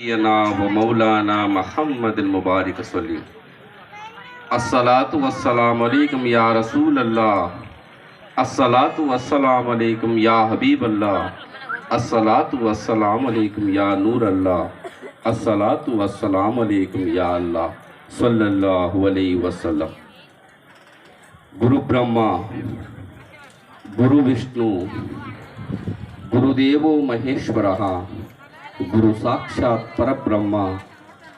و مولانا محمد المبارک صلی السلام والسلام علیکم یا رسول اللہ السلام والسلام علیکم یا حبیب اللہ السلام والسلام علیکم یا نور اللہ السلام والسلام علیکم یا اللہ، صلی اللہ علیہ وسلم۔ گرو برہما، گرو وشنو، گرو دیو مہیشورہ ಗುರು ಸಾಕ್ಷಾತ್ ಪರಬ್ರಹ್ಮ,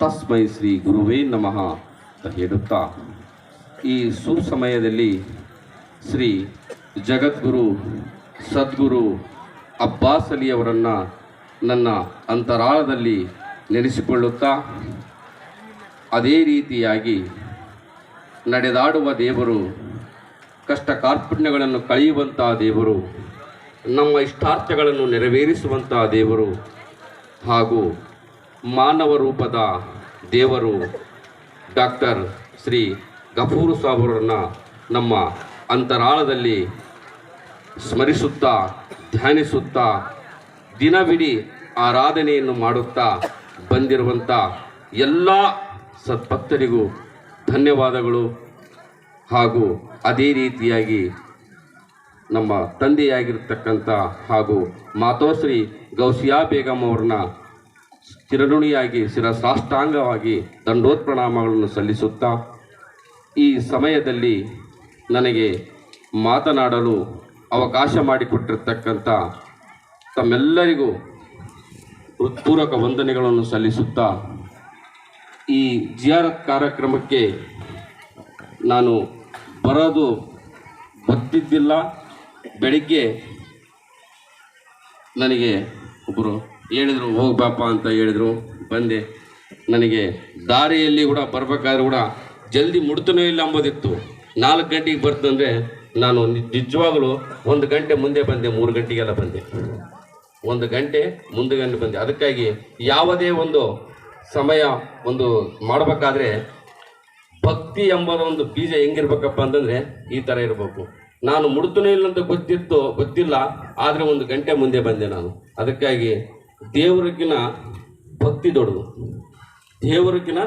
ತಸ್ಮೈ ಶ್ರೀ ಗುರುವೇ ನಮಃ ಅಂತ ಹೇಳುತ್ತಾ, ಈ ಸುಸಮಯದಲ್ಲಿ ಶ್ರೀ ಜಗದ್ಗುರು, ಸದ್ಗುರು ಅಬ್ಬಾಸ್ ಅಲಿಯವರನ್ನು ನನ್ನ ಅಂತರಾಳದಲ್ಲಿ ನೆನೆಸಿಕೊಳ್ಳುತ್ತಾ, ಅದೇ ರೀತಿಯಾಗಿ ನಡೆದಾಡುವ ದೇವರು ಕಷ್ಟ ಕಾರ್ಪಣ್ಯಗಳನ್ನು ಕಳೆಯುವಂತಹ ದೇವರು, ನಮ್ಮ ಇಷ್ಟಾರ್ಥಗಳನ್ನು ನೆರವೇರಿಸುವಂತಹ ದೇವರು ಹಾಗೂ ಮಾನವ ರೂಪದ ದೇವರು ಡಾಕ್ಟರ್ ಶ್ರೀ ಗಫೂರು ಸಾಬರನ್ನು ನಮ್ಮ ಅಂತರಾಳದಲ್ಲಿ ಸ್ಮರಿಸುತ್ತಾ, ಧ್ಯಾನಿಸುತ್ತಾ, ದಿನವಿಡೀ ಆರಾಧನೆಯನ್ನು ಮಾಡುತ್ತಾ ಬಂದಿರುವಂಥ ಎಲ್ಲ ಸದ್ಭಕ್ತರಿಗೂ ಧನ್ಯವಾದಗಳು ಹಾಗೂ ಅದೇ ರೀತಿಯಾಗಿ ನಮ್ಮ ತಂದೆಯಾಗಿರ್ತಕ್ಕಂಥ ಹಾಗೂ ಮಾತೋಶ್ರೀ ಗೌಸಿಯಾ ಬೇಗಂ ಅವ್ರನ್ನ ಚಿರಋಣಿಯಾಗಿ ಶಿರಸಾಷ್ಟಾಂಗವಾಗಿ ದಂಡೋತ್ ಪ್ರಣಾಮಗಳನ್ನು ಸಲ್ಲಿಸುತ್ತಾ, ಈ ಸಮಯದಲ್ಲಿ ನನಗೆ ಮಾತನಾಡಲು ಅವಕಾಶ ಮಾಡಿಕೊಟ್ಟಿರ್ತಕ್ಕಂಥ ತಮ್ಮೆಲ್ಲರಿಗೂ ಹೃತ್ಪೂರ್ವಕ ವಂದನೆಗಳನ್ನು ಸಲ್ಲಿಸುತ್ತಾ, ಈ ಜಿಯಾರತ್ ಕಾರ್ಯಕ್ರಮಕ್ಕೆ ನಾನು ಬರೋದು ಗೊತ್ತಿದ್ದಿಲ್ಲ ಬೆಳಿಗ್ಗೆ ನನಗೆ ಒಬ್ಬರು ಹೇಳಿದರು ಹೋಗ್ಬಾಪ ಅಂತ ಹೇಳಿದರು, ಬಂದೆ. ನನಗೆ ದಾರಿಯಲ್ಲಿ ಕೂಡ ಬರಬೇಕಾದ್ರೂ ಕೂಡ ಜಲ್ದಿ ಮುಡ್ತನೂ ಇಲ್ಲ ಅಂಬೋದಿತ್ತು. ನಾಲ್ಕು ಗಂಟೆಗೆ ಬರ್ತಂದರೆ ನಾನು ನಿಜವಾಗಲೂ ಒಂದು ಗಂಟೆ ಮುಂದೆ ಬಂದೆ, ಮೂರು ಗಂಟೆಗೆಲ್ಲ ಬಂದೆ. ಒಂದು ಗಂಟೆ ಮುಂದೆ ಗಂಟೆ ಬಂದೆ. ಅದಕ್ಕಾಗಿ ಯಾವುದೇ ಒಂದು ಸಮಯ ಒಂದು ಮಾಡಬೇಕಾದ್ರೆ ಭಕ್ತಿ ಎಂಬುದ ಒಂದು ಬೀಜ ಹೆಂಗಿರ್ಬೇಕಪ್ಪ ಅಂತಂದರೆ ಈ ಥರ ಇರಬೇಕು. ನಾನು ಮುಡ್ತನೇ ಇಲ್ಲ ಅಂತ ಗೊತ್ತಿತ್ತು, ಗೊತ್ತಿಲ್ಲ, ಆದರೆ ಒಂದು ಗಂಟೆ ಮುಂದೆ ಬಂದೆ ನಾನು. ಅದಕ್ಕಾಗಿ ದೇವರಿಗಿನ ಭಕ್ತಿ ದೊಡ್ಡದು. ದೇವರಿಗಿನ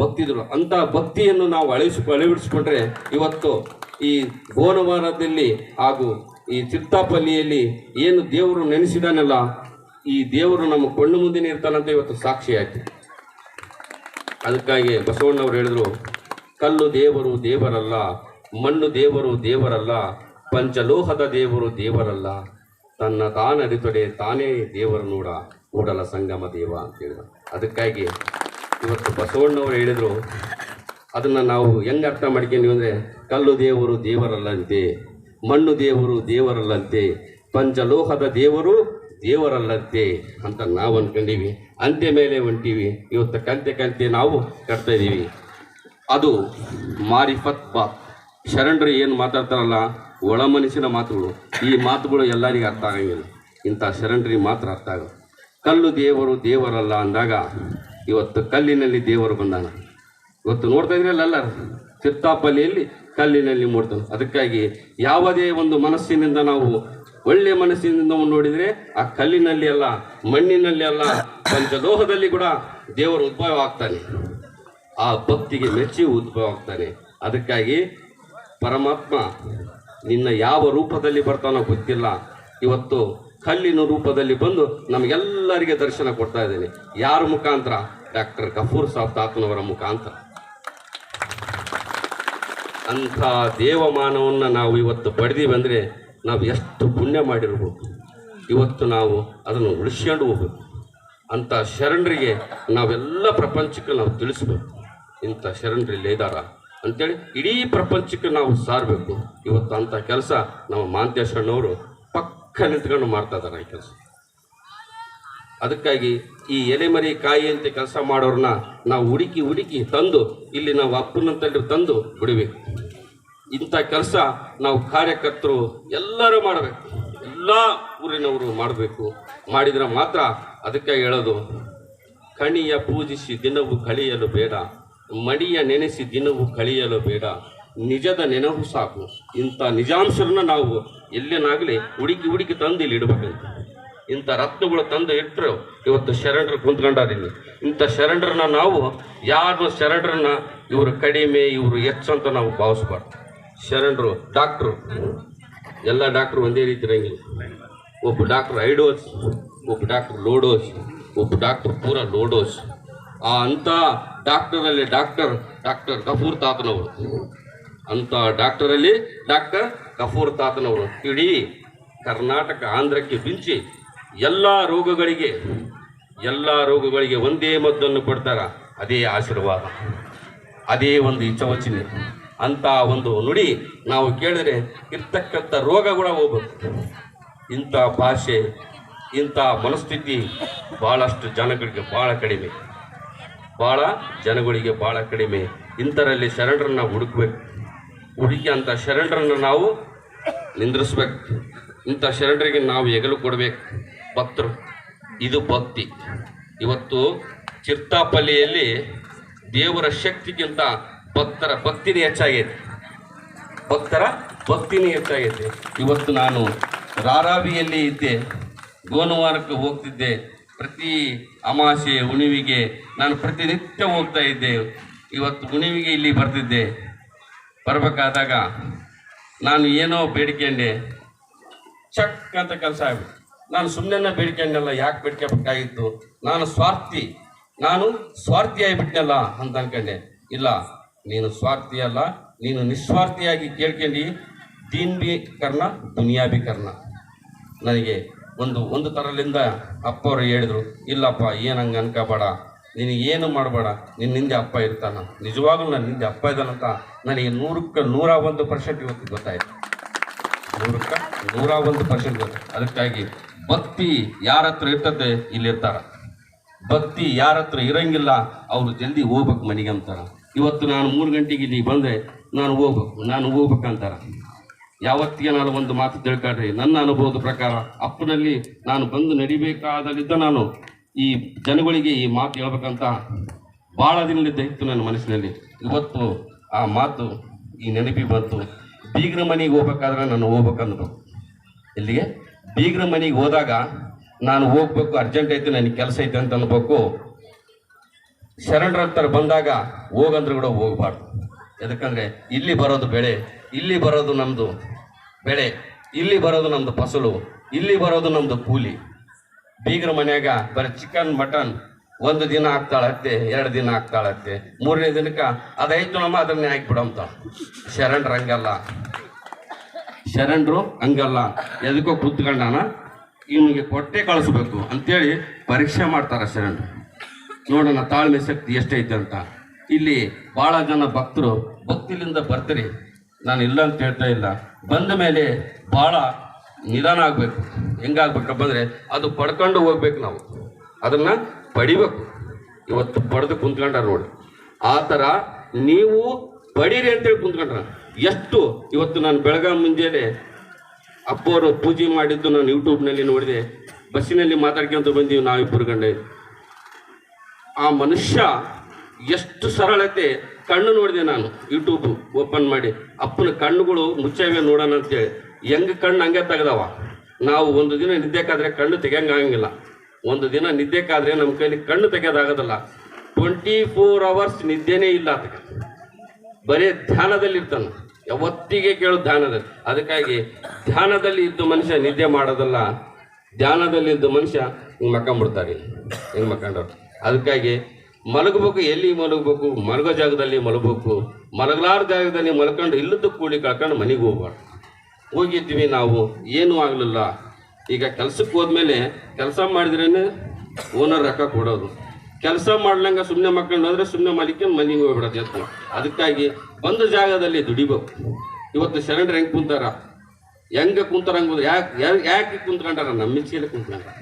ಭಕ್ತಿ ದೊಡ್ಡದು. ಅಂತ ಭಕ್ತಿಯನ್ನು ನಾವು ಅಳಿಸಿ, ಅಳವಡಿಸ್ಕೊಂಡ್ರೆ ಇವತ್ತು ಈ ಗೋನವಾರದಲ್ಲಿ ಹಾಗೂ ಈ ಚಿತ್ತಾಪಲ್ಲಿಯಲ್ಲಿ ಏನು ದೇವರು ನೆನೆಸಿದಾನಲ್ಲ, ಈ ದೇವರು ನಮ್ಮ ಕಣ್ಣು ಮುಂದೆ ಇರ್ತಾನಂತ ಇವತ್ತು ಸಾಕ್ಷಿ ಆಯ್ತು. ಅದಕ್ಕಾಗಿ ಬಸವಣ್ಣವರು ಹೇಳಿದ್ರು, ಕಲ್ಲು ದೇವರು ದೇವರಲ್ಲ ಮಣ್ಣು ದೇವರು ದೇವರಲ್ಲ, ಪಂಚಲೋಹದ ದೇವರು ದೇವರಲ್ಲ, ತನ್ನ ತಾನರಿತೊಡೆ ತಾನೇ ದೇವರ ನೋಡ ಕೂಡಲ ಸಂಗಮ ದೇವ ಅಂತ ಹೇಳಿದ ಅದಕ್ಕಾಗಿ ಇವತ್ತು ಬಸವಣ್ಣವರು ಹೇಳಿದರು, ಅದನ್ನು ನಾವು ಹೆಂಗೆ ಅರ್ಥ ಮಾಡ್ಕೊಂಡ್ವಿ ಅಂದರೆ, ಕಲ್ಲು ದೇವರು ದೇವರಲ್ಲಂತೆ, ಮಣ್ಣು ದೇವರು ದೇವರಲ್ಲಂತೆ, ಪಂಚಲೋಹದ ದೇವರು ದೇವರಲ್ಲಂತೆ ಅಂತ ನಾವು ಅಂದ್ಕೊಂಡೀವಿ ಅಂತೆ ಮೇಲೆ ಹೊಂಟೀವಿ. ಇವತ್ತು ಕಂತೆ ಕಂತೆ ನಾವು ಕಟ್ತಾ ಇದ್ದೀವಿ ಅದು ಮಾರಿಫತ್ ಬಾತ್. ಶರಣರು ಏನು ಮಾತಾಡ್ತಾರಲ್ಲ, ಒಳ ಮನಸ್ಸಿನ ಮಾತುಗಳು. ಈ ಮಾತುಗಳು ಎಲ್ಲರಿಗೂ ಅರ್ಥ ಆಗಂಗಿಲ್ಲ. ಇಂಥ ಶರಣರಿಗೆ ಮಾತ್ರ ಅರ್ಥ ಆಗ ಕಲ್ಲು ದೇವರು ದೇವರಲ್ಲ ಅಂದಾಗ, ಇವತ್ತು ಕಲ್ಲಿನಲ್ಲಿ ದೇವರು ಬಂದಾನ. ಇವತ್ತು ನೋಡ್ತಾ ಇದ್ರೆ ಎಲ್ಲರೂ? ಚಿತ್ತಾಪಲ್ಲಿಯಲ್ಲಿ ಕಲ್ಲಿನಲ್ಲಿ ಮೂಡ್ತಾನೆ. ಅದಕ್ಕಾಗಿ ಯಾವುದೇ ಒಂದು ಮನಸ್ಸಿನಿಂದ ನಾವು ಒಳ್ಳೆಯ ಮನಸ್ಸಿನಿಂದ ನೋಡಿದರೆ, ಆ ಕಲ್ಲಿನಲ್ಲಿ ಅಲ್ಲ, ಮಣ್ಣಿನಲ್ಲಿ ಅಲ್ಲ, ಪಂಚಲೋಹದಲ್ಲಿ ಕೂಡ ದೇವರು ಉದ್ಭವ ಆಗ್ತಾನೆ ಆ ಭಕ್ತಿಗೆ ಮೆಚ್ಚಿ ಉದ್ಭವ ಆಗ್ತಾನೆ ಅದಕ್ಕಾಗಿ ಪರಮಾತ್ಮ ನಿನ್ನ ಯಾವ ರೂಪದಲ್ಲಿ ಬರ್ತಾನೋ ಗೊತ್ತಿಲ್ಲ. ಇವತ್ತು ಕಲ್ಲಿನ ರೂಪದಲ್ಲಿ ಬಂದು ನಮಗೆಲ್ಲರಿಗೆ ದರ್ಶನ ಕೊಡ್ತಾ ಇದ್ದೀನಿ. ಯಾರ ಮುಖಾಂತರ? ಡಾಕ್ಟರ್ ಕಫೂರ್ ಸಾಬ್ ತಾತನವರ ಮುಖಾಂತರ. ಅಂಥ ದೇವಮಾನವನ್ನು ನಾವು ಇವತ್ತು ಪಡೆದೀವಿ ಅಂದರೆ ನಾವು ಎಷ್ಟು ಪುಣ್ಯ ಮಾಡಿರ್ಬೇಕು. ಇವತ್ತು ನಾವು ಅದನ್ನು ಉಳಿಸ್ಕೊಂಡು ಹೋಗಬೇಕು. ಅಂಥ ಶರಣರಿಗೆ ನಾವೆಲ್ಲ ಪ್ರಪಂಚಕ್ಕೆ ನಾವು ತಿಳಿಸ್ಬೇಕು. ಇಂಥ ಶರಣರಲ್ಲಿ ಇದ್ದಾರ? ಅಂತೇಳಿ ಇಡೀ ಪ್ರಪಂಚಕ್ಕೆ ನಾವು ಸಾರಬೇಕು. ಇವತ್ತು ಅಂಥ ಕೆಲಸ ನಮ್ಮ ಮಾಂತ್ಯೇಶ್ವರನವರು ಪಕ್ಕ ನಿಂತ್ಕೊಂಡು ಮಾಡ್ತಾ ಇದ್ದಾರೆ ಈ ಕೆಲಸ. ಅದಕ್ಕಾಗಿ ಈ ಎಲೆಮರಿ ಕಾಯಿ ಅಂತ ಕೆಲಸ ಮಾಡೋರನ್ನ ನಾವು ಹುಡುಕಿ ಹುಡುಕಿ ತಂದು ಇಲ್ಲಿ ನಾವು ಅಪ್ಪನಂತಲ್ಲಿ ತಂದು ಬಿಡಬೇಕು. ಇಂಥ ಕೆಲಸ ನಾವು ಕಾರ್ಯಕರ್ತರು ಎಲ್ಲರೂ ಮಾಡಬೇಕು. ಎಲ್ಲ ಊರಿನವರು ಮಾಡಬೇಕು. ಮಾಡಿದರೆ ಮಾತ್ರ ಅದಕ್ಕೆ ಹೇಳೋದು, ಕಣಿಯ ಪೂಜಿಸಿ ದಿನವೂ ಕಳೆಯಲು ಬೇಡ. ಮಡಿಯ ನೆನೆಸಿ ದಿನವು ಕಳೆಯಲು ಬೇಡ. ನಿಜದ ನೆನವು ಸಾಕು. ಇಂಥ ನಿಜಾಂಶರನ್ನ ನಾವು ಎಲ್ಲೇನಾಗಲಿ ಹುಡುಕಿ ಹುಡುಕಿ ತಂದು ಇಲ್ಲಿ ಇಡಬೇಕಂತ. ಇಂಥ ರತ್ನಗಳು ತಂದು ಇಟ್ಟರು ಇವತ್ತು ಶರಣರು ಕುಂತ್ಕೊಂಡಾರಿಲ್ಲಿ. ಇಂಥ ಶರಣರನ್ನ ನಾವು ಯಾರು ಶರಣರನ್ನ ಇವರು ಕಡಿಮೆ, ಇವರು ಹೆಚ್ಚು ಅಂತ ನಾವು ಭಾವಿಸ್ಬಾರ್ದು. ಶರಣರು ಡಾಕ್ಟ್ರು. ಎಲ್ಲ ಡಾಕ್ಟ್ರು ಒಂದೇ ರೀತಿ ಇರಂಗಿಲ್ಲ. ಒಬ್ಬ ಡಾಕ್ಟ್ರು ಐಡೋಸ್, ಒಬ್ಬ ಡಾಕ್ಟ್ರ್ ಲೋಡೋಸ್, ಒಬ್ಬ ಡಾಕ್ಟ್ರು ಪೂರ ಲೋಡೋಸ್. ಆ ಅಂಥ ಡಾಕ್ಟರಲ್ಲಿ ಡಾಕ್ಟರ್ ಡಾಕ್ಟರ್ ಗಫೂರ್ ತಾತನವರು. ಅಂಥ ಡಾಕ್ಟರಲ್ಲಿ ಡಾಕ್ಟರ್ ಗಫೂರ್ ತಾತನವರು. ಇಡೀ ಕರ್ನಾಟಕ, ಆಂಧ್ರಕ್ಕೆ ಬಿಂಚಿ ಎಲ್ಲ ರೋಗಗಳಿಗೆ ಎಲ್ಲ ರೋಗಗಳಿಗೆ ಒಂದೇ ಮದ್ದನ್ನು ಕೊಡ್ತಾರ. ಅದೇ ಆಶೀರ್ವಾದ. ಅದೇ ಒಂದು ಇಚ್ಛವಚನೆ. ಅಂತ ಒಂದು ನುಡಿ ನಾವು ಕೇಳಿದರೆ ಇರ್ತಕ್ಕಂಥ ರೋಗ ಕೂಡ ಹೋಗ್ಬೇಕು. ಇಂಥ ಭಾಷೆ, ಇಂಥ ಮನಸ್ಥಿತಿ ಭಾಳಷ್ಟು ಜನಗಳಿಗೆ ಭಾಳ ಕಡಿಮೆ. ಭಾಳ ಜನಗಳಿಗೆ ಭಾಳ ಕಡಿಮೆ. ಇಂಥರಲ್ಲಿ ಶರಣರನ್ನ ಹುಡುಕ್ಬೇಕು. ಹುಡುಕಿ ಅಂಥ ಶರಣರನ್ನು ನಾವು ನಿಂದ್ರಿಸ್ಬೇಕು. ಇಂಥ ಶರಣರಿಗೆ ನಾವು ಹೆಗಲು ಕೊಡಬೇಕು. ಭಕ್ತರು, ಇದು ಭಕ್ತಿ. ಇವತ್ತು ಚಿರ್ತಾಪಲ್ಲಿಯಲ್ಲಿ ದೇವರ ಶಕ್ತಿಗಿಂತ ಭಕ್ತರ ಭಕ್ತಿನೇ ಹೆಚ್ಚಾಗೈತೆ. ಭಕ್ತರ ಭಕ್ತಿನೇ ಹೆಚ್ಚಾಗೈತೆ. ಇವತ್ತು ನಾನು ರಾರಾವಿಯಲ್ಲಿ ಇದ್ದೆ, ಗೋನುವಾರಕ್ಕೆ ಹೋಗ್ತಿದ್ದೆ. ಪ್ರತಿ ಅಮಾಸೆ ಉಣಿವಿಗೆ ನಾನು ಪ್ರತಿನಿತ್ಯ ಹೋಗ್ತಾ ಇದ್ದೆ. ಇವತ್ತು ಉಣಿವಿಗೆ ಇಲ್ಲಿ ಬರ್ತಿದ್ದೆ. ಬರಬೇಕಾದಾಗ ನಾನು ಏನೋ ಬೇಡಿಕೊಂಡೆ ಚಕ್ ಅಂತ ಕೆಲಸ ಆಗ್ಬಿಟ್ಟು ನಾನು ಸುಮ್ಮನೆ ಬೇಡಿಕೊಂಡಲ್ಲ ಯಾಕೆ ಬೇಡ್ಕೋಬೇಕಾಗಿತ್ತು ನಾನು ಸ್ವಾರ್ಥಿ. ನಾನು ಸ್ವಾರ್ಥಿ ಆಗಿಬಿಟ್ನಲ್ಲ ಅಂತ ಅನ್ಕೊಂಡೆ. ಇಲ್ಲ, ನೀನು ಸ್ವಾರ್ಥಿ ಅಲ್ಲ. ನೀನು ನಿಸ್ವಾರ್ಥಿಯಾಗಿ ಕೇಳ್ಕೊಂಡು. ದೀನ್ ಬಿ ಕರ್ಣ ದುನಿಯಾ ಬಿ ಕರ್ಣ ನನಗೆ ಒಂದು ಒಂದು ಥರಲಿಂದ ಅಪ್ಪ ಅವರು ಹೇಳಿದರು, ಇಲ್ಲಪ್ಪ, ಏನು ಹಂಗೆ ಅನ್ಕೋಬೇಡ. ಏನು ಮಾಡಬೇಡ. ನಿನ್ನ ಹಿಂದೆ ಅಪ್ಪ ಇರ್ತಾನ. ನಿಜವಾಗ್ಲೂ ನನ್ನ ಹಿಂದೆ ಅಪ್ಪ ಇದ್ದಾನಂತ ನನಗೆ ನೂರಕ್ಕೆ ನೂರ ಒಂದು ಪರ್ಸೆಂಟ್ ಇವತ್ತು ಗೊತ್ತಾಯ್ತು. ನೂರಕ್ಕೆ ನೂರ ಒಂದು ಪರ್ಸೆಂಟ್ ಗೊತ್ತು ಅದಕ್ಕಾಗಿ ಭಕ್ತಿ ಯಾರ ಹತ್ರ ಇರ್ತದೆ, ಇಲ್ಲಿರ್ತಾರ. ಭಕ್ತಿ ಯಾರ ಹತ್ರ ಇರಂಗಿಲ್ಲ, ಅವರು ಜಲ್ದಿ ಹೋಗ್ಬೇಕು ಮನೆಗೆ ಅಂತಾರ ಇವತ್ತು ನಾನು ಮೂರು ಗಂಟೆಗೆ ಇಲ್ಲಿ ಬಂದರೆ ನಾನು ಹೋಗ್ಬೇಕು, ನಾನು ಹೋಗ್ಬೇಕಂತಾರ. ಯಾವತ್ತಿಗೆ ನಾನು ಒಂದು ಮಾತು ತಿಳ್ಕೊಂಡ್ರಿ? ನನ್ನ ಅನುಭವದ ಪ್ರಕಾರ ಅಪ್ಪನಲ್ಲಿ ನಾನು ಬಂದು ನಡಿಬೇಕಾದಲ್ಲಿದ್ದ ನಾನು ಈ ಜನಗಳಿಗೆ ಈ ಮಾತು ಹೇಳ್ಬೇಕಂತ ಭಾಳ ದಿನದಿಂದ ಇತ್ತು ನನ್ನ ಮನಸ್ಸಿನಲ್ಲಿ. ಇವತ್ತು ಆ ಮಾತು ಈ ನೆನಪಿ ಬಂತು. ಬೀಗ್ರ ಮನೆಗೆ ಹೋಗ್ಬೇಕಾದ್ರೆ ನಾನು ಹೋಗ್ಬೇಕಂದ್ರು. ಇಲ್ಲಿಗೆ ಬೀಗ್ರ ಮನೆಗೆ ಹೋದಾಗ ನಾನು ಹೋಗ್ಬೇಕು, ಅರ್ಜೆಂಟ್ ಐತೆ, ನನಗೆ ಕೆಲಸ ಐತೆ ಅಂತ ಅನ್ಬೇಕು. ಶರಣರ ಹತ್ರ ಬಂದಾಗ ಹೋಗಂದ್ರೆ ಕೂಡ ಹೋಗ್ಬಾರ್ದು. ಯಾಕಂದ್ರೆ ಇಲ್ಲಿ ಬರೋದು ಬೆಳೆ. ಇಲ್ಲಿ ಬರೋದು ನಮ್ಮದು ಬೆಳೆ, ಇಲ್ಲಿ ಬರೋದು ನಮ್ಮದು ಫಸಲು, ಇಲ್ಲಿ ಬರೋದು ನಮ್ಮದು ಕೂಲಿ. ಬೀಗರ ಮನ್ಯಾಗ ಬರೀ ಚಿಕನ್ ಮಟನ್ ಒಂದು ದಿನ ಆಗ್ತಾಳತ್ತೆ ಎರಡು ದಿನ ಆಗ್ತಾಳತ್ತೆ ಮೂರನೇ ದಿನಕ್ಕೆ ಅದೈತು ನಮ್ಮ ಅದನ್ನೇ ಹಾಕಿಬಿಡಂತ ಶರಣರು ಹಂಗಲ್ಲ. ಶರಣರು ಹಂಗಲ್ಲ. ಎದಕ್ಕೋ ಕೂತ್ಕೊಂಡಾನ, ಇವನಿಗೆ ಕೊಟ್ಟೆ ಕಳಿಸ್ಬೇಕು. ಅಂತೇಳಿ ಪರೀಕ್ಷೆ ಮಾಡ್ತಾರೆ ಶರಣರು. ನೋಡೋಣ ತಾಳ್ಮೆ ಶಕ್ತಿ ಎಷ್ಟೈತೆ ಅಂತ. ಇಲ್ಲಿ ಭಾಳ ಜನ ಭಕ್ತರು ಭಕ್ತಿಲಿಂದ ಬರ್ತೀರಿ. ನಾನು ಇಲ್ಲ ಅಂತ ಹೇಳ್ತಾ ಇಲ್ಲ. ಬಂದ ಮೇಲೆ ಭಾಳ ನಿಧಾನ ಆಗಬೇಕು. ಹೆಂಗಾಗ್ಬೇಕಪ್ಪ ಅಂದರೆ ಅದು ಪಡ್ಕೊಂಡು ಹೋಗ್ಬೇಕು ನಾವು. ಅದನ್ನು ಪಡಿಬೇಕು. ಇವತ್ತು ಪಡೆದು ಕುಂತ್ಕೊಂಡ್ರ ನೋಡಿ. ಆ ಥರ ನೀವು ಪಡೀರಿ ಅಂತೇಳಿ ಕುಂತ್ಕೊಂಡ್ರ. ಎಷ್ಟು? ಇವತ್ತು ನಾನು ಬೆಳಗಾವಿ ಮುಂಜಾನೆ ಅಪ್ಪವರು ಪೂಜೆ ಮಾಡಿದ್ದು ನಾನು ಯೂಟ್ಯೂಬ್ನಲ್ಲಿ ನೋಡಿದೆ. ಬಸ್ಸಿನಲ್ಲಿ ಮಾತಾಡ್ಕೊಂತ ಬಂದೀವಿ ನಾವಿಬ್ಬರು ಗಂಡ ಆ ಮನುಷ್ಯ ಎಷ್ಟು ಸರಳತೆ ಕಣ್ಣು ನೋಡಿದೆ ನಾನು ಯೂಟ್ಯೂಬ್ ಓಪನ್ ಮಾಡಿ. ಅಪ್ಪನ ಕಣ್ಣುಗಳು ಮುಚ್ಚಾವೆ ನೋಡೋಣ ಅಂತೇಳಿ. ಹೆಂಗೆ ಕಣ್ಣು ಹಂಗೆ ತೆಗೆದವ? ನಾವು ಒಂದು ದಿನ ನಿದ್ದೆಕಾದ್ರೆ ಕಣ್ಣು ತೆಗಿಯಂಗಾಗಂಗಿಲ್ಲ ಒಂದು ದಿನ ನಿದ್ದೆಕಾದ್ರೆ ನಮ್ಮ ಕೈಲಿ ಕಣ್ಣು ತೆಗೆಯೋದಾಗೋದಲ್ಲ ಟ್ವೆಂಟಿ ಫೋರ್ ಅವರ್ಸ್ ನಿದ್ದೆನೇ ಇಲ್ಲ ಅದಕ್ಕೆ. ಬರೀ ಧ್ಯಾನದಲ್ಲಿ ಇರ್ತಾನೆ. ಯಾವತ್ತಿಗೆ ಕೇಳು ಧ್ಯಾನದಲ್ಲಿ. ಅದಕ್ಕಾಗಿ ಧ್ಯಾನದಲ್ಲಿ ಇದ್ದು ಮನುಷ್ಯ ನಿದ್ದೆ ಮಾಡೋದಲ್ಲ. ಧ್ಯಾನದಲ್ಲಿ ಇದ್ದು ಮನುಷ್ಯ ಹಿಂಗೆ ಮಕ್ಕಂಬಿಡ್ತಾರೆ. ಹಿಂಗೆ ಮಕ್ಕಂಡವ್ರು. ಅದಕ್ಕಾಗಿ ಮಲಗಬೇಕು, ಎಲ್ಲಿ ಮಲಗಬೇಕು, ಮಲಗೋ ಜಾಗದಲ್ಲಿ ಮಲಗಬೇಕು. ಮಲಗಲಾರ ಜಾಗದಲ್ಲಿ ಮಲ್ಕೊಂಡು ಇಲ್ಲದ ಕೂಲಿ ಕಳ್ಕೊಂಡು ಮನೆಗೆ ಹೋಗ್ಬಾರ್ದು. ಹೋಗಿದ್ವಿ ನಾವು, ಏನೂ ಆಗಲಿಲ್ಲ. ಈಗ ಕೆಲಸಕ್ಕೆ ಹೋದ್ಮೇಲೆ ಕೆಲಸ ಮಾಡಿದ್ರೇ ಓನರ್ ರೊಕ್ಕ ಕೊಡೋದು. ಕೆಲಸ ಮಾಡ್ಲಂಗ ಸುಮ್ಮನೆ ಮಕ್ಕಳು ಸುಮ್ಮನೆ ಮಲಿಕೊಂಡು ಮನೆಗೆ ಹೋಗ್ಬಿಡೋದು ಎತ್ತು ಅದಕ್ಕಾಗಿ ಬಂದ ಜಾಗದಲ್ಲಿ ದುಡಿಬೇಕು. ಇವತ್ತು ಶರಣರು ಹೆಂಗೆ ಕುಂತಾರ? ಹೆಂಗೆ ಕುಂತಾರ ಹಂಗೆ ಯಾಕೆ ಯಾಕೆ ಕುಂತ್ಕೊಂಡಾರ? ನಮ್ಮ ಇಚ್ಛೆಲೆ ಕುಂತ್ಕೊಂಡಾರ.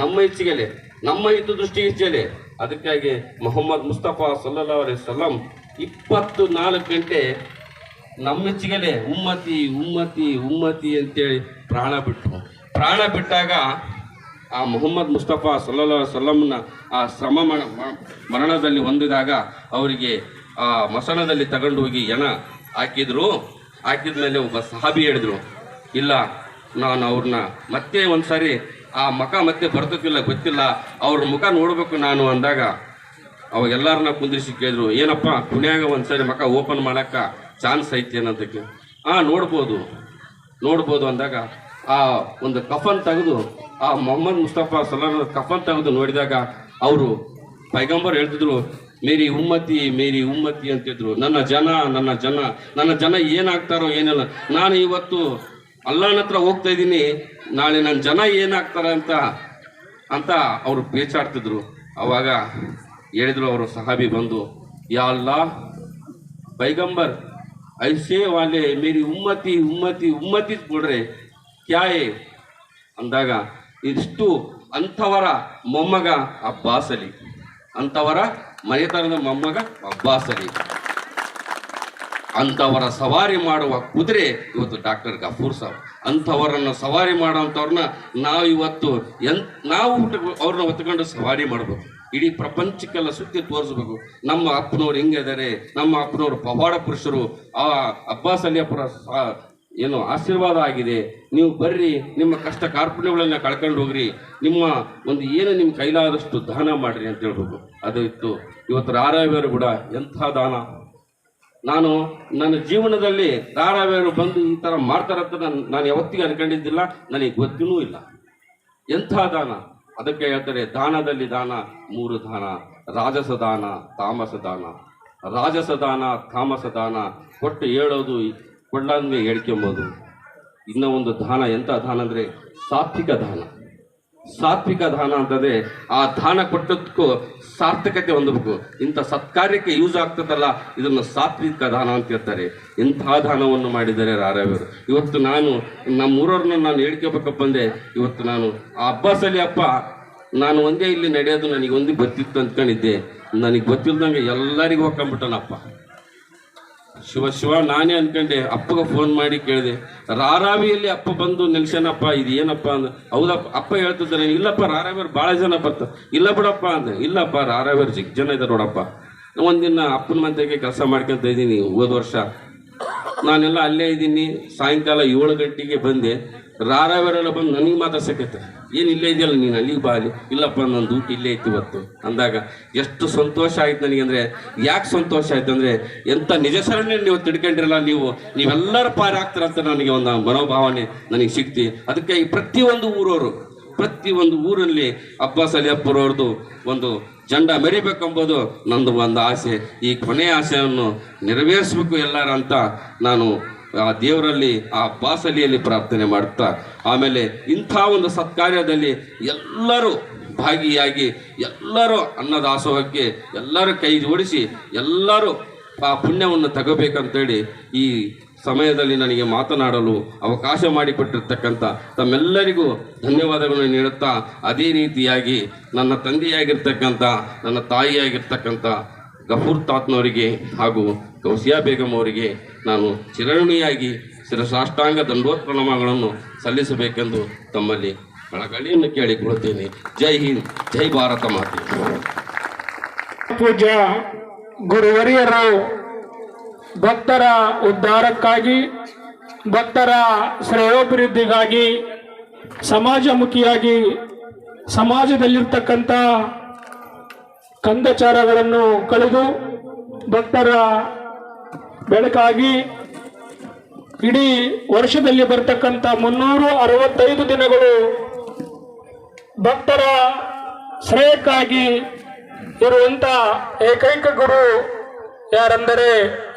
ನಮ್ಮ ಇಚ್ಛೆಗೆಲೆ, ನಮ್ಮ ಹಿತ ದೃಷ್ಟಿ ಇಚ್ಛೆಲೆ. ಅದಕ್ಕಾಗಿ ಮೊಹಮ್ಮದ್ ಮುಸ್ತಫಾ ಸಲ್ಲಂ ಇಪ್ಪತ್ತು ನಾಲ್ಕು ಗಂಟೆ ನಮ್ಮ ಇಚ್ಛೆಗೆಲೆ ಉಮ್ಮತಿ ಉಮ್ಮತಿ ಉಮ್ಮತಿ ಅಂತೇಳಿ ಪ್ರಾಣ ಬಿಟ್ಟರು ಪ್ರಾಣ ಬಿಟ್ಟಾಗ ಆ ಮೊಹಮ್ಮದ್ ಮುಸ್ತಫಾ ಸಲ್ಲಾ ಸಲ್ಲಂನ ಆ ಶ್ರಮ ಮರ- ಮರಣದಲ್ಲಿ ಹೊಂದಿದಾಗ ಅವರಿಗೆ ಆ ಮಸಣದಲ್ಲಿ ತಗೊಂಡು ಹೋಗಿ ಎಣ ಹಾಕಿದ್ರು. ಹಾಕಿದ ಮೇಲೆ ಒಬ್ಬ ಸಹಾಬಿ ಹೇಳಿದ್ರು, ಇಲ್ಲ, ನಾನು ಅವ್ರನ್ನ ಮತ್ತೆ ಒಂದ್ಸಾರಿ ಆ ಮುಖ ಮತ್ತೆ ಬರ್ತತಿಲ್ಲ, ಗೊತ್ತಿಲ್ಲ. ಅವ್ರ ಮುಖ ನೋಡ್ಬೇಕು ನಾನು ಅಂದಾಗ ಅವಾಗ ಎಲ್ಲಾರನ್ನ ಕುಂದಿರಿಸಿ ಕೇಳಿದ್ರು, ಏನಪ್ಪ ಪುಣ್ಯಾಗ ಒಂದ್ಸರಿ ಮಖ ಓಪನ್ ಮಾಡಕ್ಕ ಚಾನ್ಸ್ ಐತಿ ಅನ್ನೋದಕ್ಕೆ ಆ, ನೋಡ್ಬೋದು. ನೋಡ್ಬೋದು ಅಂದಾಗ ಆ ಒಂದು ಕಫನ್ ತೆಗೆದು, ಆ ಮೊಹಮ್ಮದ್ ಮುಸ್ತಫಾ ಸಲಾರ್ ಕಫನ್ ತೆಗೆದು ನೋಡಿದಾಗ ಅವರು ಪೈಗಂಬರ್ ಹೇಳ್ತಿದ್ರು, ಮೇರಿ ಉಮ್ಮತಿ ಮೇರಿ ಉಮ್ಮತಿ ಅಂತಿದ್ರು. ನನ್ನ ಜನ ನನ್ನ ಜನ ನನ್ನ ಜನ ಏನಾಗ್ತಾರೋ ಏನಿಲ್ಲ. ನಾನು ಇವತ್ತು ಅಲ್ಲನ ಹತ್ರ ಹೋಗ್ತಾ ಇದ್ದೀನಿ. ನಾಳೆ ನನ್ನ ಜನ ಏನಾಗ್ತಾರೆ ಅಂತ ಅಂತ ಅವರು ಪೇಚಾಡ್ತಿದ್ರು ಅವಾಗ ಹೇಳಿದ್ರು ಅವರು ಸಹಾಬಿ ಬಂದು, ಯಾ ಅಲ್ಲ ಪೈಗಂಬರ್ ಐಸೇ ವಾಲೆ, ಮೇರಿ ಉಮ್ಮತಿ ಉಮ್ಮತಿ ಉಮ್ಮತಿ ಕೊಡ್ರೆ ಕ್ಯಾಯೆ ಅಂದಾಗ, ಇಷ್ಟು ಅಂಥವರ ಮೊಮ್ಮಗ ಅಬ್ಬಾಸಲಿ ಅಂಥವರ ಮನೆತನದ ಮೊಮ್ಮಗ ಅಬ್ಬಾಸಲಿ ಅಂಥವರ ಸವಾರಿ ಮಾಡುವ ಕುದುರೆ ಇವತ್ತು ಡಾಕ್ಟರ್ ಗಫೂರ್ ಸಾಬ್. ಅಂಥವರನ್ನು ಸವಾರಿ ಮಾಡೋಂಥವ್ರನ್ನ ನಾವು ಇವತ್ತು ಎನ್, ನಾವು ಅವ್ರನ್ನ ಹೊತ್ಕೊಂಡು ಸವಾರಿ ಮಾಡಬೇಕು. ಇಡೀ ಪ್ರಪಂಚಕ್ಕೆಲ್ಲ ಸುತ್ತಿ ತೋರಿಸ್ಬೇಕು. ನಮ್ಮ ಅಪ್ಪನವ್ರು ಹೆಂಗಿದ್ದಾರೆ ನಮ್ಮ ಅಪ್ಪನವ್ರು ಪವಾಡ ಪುರುಷರು, ಆ ಅಬ್ಬಾಸ್ ಅಲಿಯಪ್ಪರ ಏನು ಆಶೀರ್ವಾದ ಆಗಿದೆ. ನೀವು ಬರ್ರಿ, ನಿಮ್ಮ ಕಷ್ಟ ಕಾರ್ಪಣ್ಯಗಳನ್ನು ಕಳ್ಕೊಂಡು ಹೋಗ್ರಿ. ನಿಮ್ಮ ಒಂದು ಏನು ನಿಮ್ಮ ಕೈಲಾದಷ್ಟು ದಾನ ಮಾಡ್ರಿ ಅಂತ ಹೇಳ್ಬೇಕು. ಅದು ಇತ್ತು. ಇವತ್ತು ರಾರಾಯವರು ಕೂಡ ಎಂಥ ದಾನ. ನಾನು ನನ್ನ ಜೀವನದಲ್ಲಿ ಧಾರಾವಾಹಿಯವರು ಬಂದು ಈ ಥರ ಮಾಡ್ತಾರಂತ ನಾನು ನಾನು ಯಾವತ್ತಿಗೆ ಅನ್ಕೊಂಡಿದ್ದಿಲ್ಲ. ನನಗೆ ಗೊತ್ತಿನೂ ಇಲ್ಲ. ಎಂಥ ದಾನ? ಅದಕ್ಕೆ ಹೇಳ್ತಾರೆ, ದಾನದಲ್ಲಿ ದಾನ, ಮೂರು ದಾನ, ರಾಜಸ ದಾನ, ತಾಮಸ ದಾನ. ರಾಜಸ ದಾನ, ತಾಮಸ ದಾನ, ಕೊಟ್ಟು ಹೇಳೋದು ಕೊಳ್ಳಂಗೆ ಹೇಳ್ಕೊಂಬೋದು. ಇನ್ನೂ ಒಂದು ದಾನ, ಎಂಥ ದಾನ ಅಂದರೆ ಸಾತ್ವಿಕ ದಾನ. ಸಾತ್ವಿಕ ದಾನ ಅಂತದೆ ಆ ದಾನ ಕೊಟ್ಟದಕ್ಕೂ ಸಾರ್ಥಕತೆ ಹೊಂದಬೇಕು. ಇಂಥ ಸತ್ಕಾರ್ಯಕ್ಕೆ ಯೂಸ್ ಆಗ್ತದಲ್ಲ, ಇದನ್ನು ಸಾತ್ವಿಕ ದಾನ ಅಂತ ಹೇಳ್ತಾರೆ. ಇಂಥ ದಾನವನ್ನು ಮಾಡಿದ್ದಾರೆ ರಾರವರು ಇವತ್ತು ನಾನು, ನಮ್ಮೂರವ್ರನ್ನ ನಾನು ಹೇಳ್ಕೋಬೇಕಪ್ಪ ಬಂದೆ ಇವತ್ತು ನಾನು ಆ ಹಬ್ಬ ಅಲಿ ಅಪ್ಪ, ನಾನು ಒಂದೇ ಇಲ್ಲಿ ನಡೆಯೋದು ನನಗೆ ಒಂದೇ ಗೊತ್ತಿತ್ತು ಅಂದ್ಕೊಂಡಿದ್ದೆ. ನನಗೆ ಗೊತ್ತಿಲ್ದಂಗೆ ಎಲ್ಲರಿಗೂ ಹೋಗ್ಕೊಂಬಿಟ್ಟನಪ್ಪ ಶಿವ ಶಿವ, ನಾನೇ ಅನ್ಕೊಂಡೆ, ಅಪ್ಪಗೆ ಫೋನ್ ಮಾಡಿ ಕೇಳಿದೆ. ರಾರಾವಿಯಲ್ಲಿ ಅಪ್ಪ ಬಂದು ನಿಲ್ಸನಪ್ಪ ಇದು ಏನಪ್ಪ ಅಂದ. ಹೌದಪ್ಪ, ಅಪ್ಪ ಹೇಳ್ತಿದ್ದಾರೆ, ಇಲ್ಲಪ್ಪ ರಾರಾವಿಯವ್ರು ಭಾಳ ಜನ ಬರ್ತಾರೆ. ಇಲ್ಲ ಬಿಡಪ್ಪ ಅಂದೆ. ಇಲ್ಲಪ್ಪ ರಾರಾವಿಯವ್ರು ಚಿಕ್ಕ ಜನ ಇದ್ದಾರೆ ನೋಡಪ್ಪ. ಒಂದಿನ ಅಪ್ಪನ ಮಂತೆಗೆ ಕೆಲಸ ಮಾಡ್ಕೊಂತ ಇದ್ದೀನಿ, ಹೋದ ವರ್ಷ. ನಾನೆಲ್ಲ ಅಲ್ಲೇ ಇದ್ದೀನಿ. ಸಾಯಂಕಾಲ ಏಳು ಗಂಟೆಗೆ ಬಂದೆ. ರಾರಾವರೆಲ್ಲ ಬಂದು ನನಗೆ ಮಾತಾಡ್ಸಕತ್ತೆ ಏನು ಇಲ್ಲೇ ಇದೆಯಲ್ಲ ನೀನು? ಅಲ್ಲಿಗೆ ಬಾ ಇಲ್ಲಪ್ಪ ನನ್ನ ಡ್ಯೂಟಿ ಇಲ್ಲೇ ಇತ್ತು ಇವತ್ತು. ಅಂದಾಗ ಎಷ್ಟು ಸಂತೋಷ ಆಯ್ತು ನನಗೆ ಅಂದರೆ, ಯಾಕೆ ಸಂತೋಷ ಆಯ್ತು ಅಂದರೆ ಎಂಥ ನಿಜ ಸರಣಿ ನೀವು ತಿಳ್ಕೊಂಡಿರಲ್ಲ ನೀವು, ನೀವೆಲ್ಲರ ಪಾರಿ ಅಂತ ನನಗೆ ಒಂದು ಮನೋಭಾವನೆ ನನಗೆ ಸಿಕ್ತಿ. ಅದಕ್ಕೆ ಈ ಪ್ರತಿಯೊಂದು ಊರವರು, ಪ್ರತಿಯೊಂದು ಊರಲ್ಲಿ ಅಬ್ಬಾಸ್ ಅಲಿ ಅಪ್ಪರವ್ರದ್ದು ಒಂದು ಜಂಡ ಮೆರಿಬೇಕೆಂಬುದು ನಂದು ಒಂದು ಆಸೆ. ಈ ಕೊನೆಯ ಆಸೆಯನ್ನು ನೆರವೇರಿಸಬೇಕು ಎಲ್ಲರ ಅಂತ ನಾನು ಆ ದೇವರಲ್ಲಿ, ಆ ಬಾಸಲಿಯಲ್ಲಿ ಪ್ರಾರ್ಥನೆ ಮಾಡ್ತಾ, ಆಮೇಲೆ ಇಂಥ ಒಂದು ಸತ್ಕಾರ್ಯದಲ್ಲಿ ಎಲ್ಲರೂ ಭಾಗಿಯಾಗಿ, ಎಲ್ಲರೂ ಅನ್ನದಾಸೋಹಕ್ಕೆ ಎಲ್ಲರೂ ಕೈ ಜೋಡಿಸಿ, ಎಲ್ಲರೂ ಆ ಪುಣ್ಯವನ್ನು ತಗೋಬೇಕಂತೇಳಿ ಈ ಸಮಯದಲ್ಲಿ ನನಗೆ ಮಾತನಾಡಲು ಅವಕಾಶ ಮಾಡಿಕೊಟ್ಟಿರ್ತಕ್ಕಂಥ ತಮ್ಮೆಲ್ಲರಿಗೂ ಧನ್ಯವಾದಗಳನ್ನು ನೀಡುತ್ತಾ, ಅದೇ ರೀತಿಯಾಗಿ ನನ್ನ ತಂದೆಯಾಗಿರ್ತಕ್ಕಂಥ, ನನ್ನ ತಾಯಿಯಾಗಿರ್ತಕ್ಕಂಥ ಗಫೂರ್ ತಾತ್ನವರಿಗೆ ಹಾಗೂ ಕೌಸಿಯಾ ಬೇಗಂ ಅವರಿಗೆ ನಾನು ಚಿರಋಣಿಯಾಗಿ ಶಿರಸಾಷ್ಟಾಂಗ ದಂಡೋತ್ಪ್ರಣಮಗಳನ್ನು ಸಲ್ಲಿಸಬೇಕೆಂದು ತಮ್ಮಲ್ಲಿ ಕಳಕಳಿಯನ್ನು ಕೇಳಿಕೊಳ್ಳುತ್ತೇನೆ. ಜೈ ಹಿಂದ್, ಜೈ ಭಾರತ ಮಾತೆ. ಪೂಜಾ ಗುರುವರಿಯರು ಭಕ್ತರ ಉದ್ಧಾರಕ್ಕಾಗಿ, ಭಕ್ತರ ಶ್ರೇಯೋಭಿವೃದ್ಧಿಗಾಗಿ, ಸಮಾಜಮುಖಿಯಾಗಿ, ಸಮಾಜದಲ್ಲಿರ್ತಕ್ಕಂಥ ಕಂದಚಾರಗಳನ್ನು ಕಳೆದು ಭಕ್ತರ ಬೆಳಕಾಗಿ ಇಡೀ ವರ್ಷದಲ್ಲಿ ಬರ್ತಕ್ಕಂಥ ಮುನ್ನೂರು ಅರವತ್ತೈದು ದಿನಗಳು ಭಕ್ತರ ಶ್ರೇಯಕ್ಕಾಗಿ ಇರುವಂತ ಏಕೈಕ ಗುರು ಯಾರೆಂದರೆ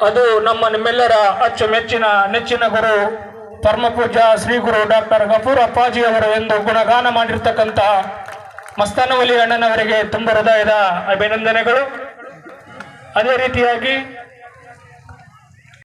ಅದು ನಮ್ಮ ನಿಮ್ಮೆಲ್ಲರ ಅಚ್ಚುಮೆಚ್ಚಿನ ನೆಚ್ಚಿನ ಗುರು ಪರಮ ಪೂಜ್ಯ ಶ್ರೀ ಗುರು ಡಾಕ್ಟರ್ ಗಫೂರ್ ಅಪ್ಪಾಜಿ ಅವರು ಎಂದು ಗುಣಗಾನ ಮಾಡಿರ್ತಕ್ಕಂಥ ಮಸ್ತಾನವಲಿ ಅಣ್ಣನವರಿಗೆ ತುಂಬ ಹೃದಯದ ಅಭಿನಂದನೆಗಳು. ಅದೇ ರೀತಿಯಾಗಿ